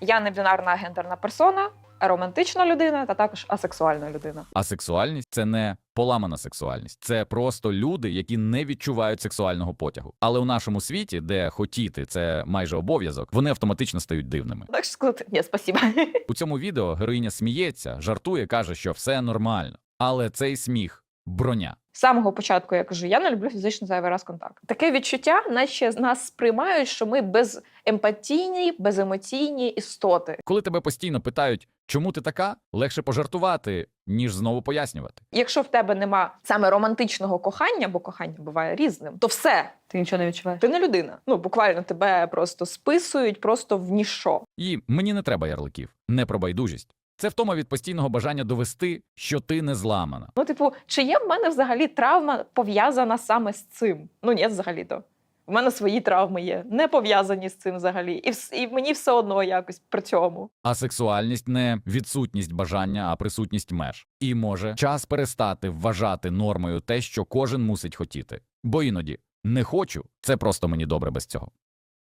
Я не бінарна гендерна персона, романтична людина та також асексуальна людина. А сексуальність це не поламана сексуальність, це просто люди, які не відчувають сексуального потягу. Але у нашому світі, де хотіти це майже обов'язок, вони автоматично стають дивними. Так що сказати, ні, спасіба. У цьому відео героїня сміється, жартує, каже, що все нормально. Але цей сміх броня. З самого початку я кажу, я не люблю фізичний зайвий раз контакт. Таке відчуття, наче нас сприймають, що ми беземпатійні, беземоційні істоти. Коли тебе постійно питають, чому ти така, легше пожартувати, ніж знову пояснювати. Якщо в тебе нема саме романтичного кохання, бо кохання буває різним, то все, Ти нічого не відчуваєш. ти не людина. Ну буквально тебе просто списують просто в ніщо. І мені не треба ярликів, не про байдужість. Це втома від постійного бажання довести, що ти не зламана. Ну, типу, чи є в мене взагалі травма пов'язана саме з цим? Ну ні, взагалі-то. В мене свої травми є, не пов'язані з цим взагалі. І, вс- і мені все одно якось при цьому. А сексуальність не відсутність бажання, а присутність меж. І може час перестати вважати нормою те, що кожен мусить хотіти. Бо іноді не хочу, це просто мені добре без цього.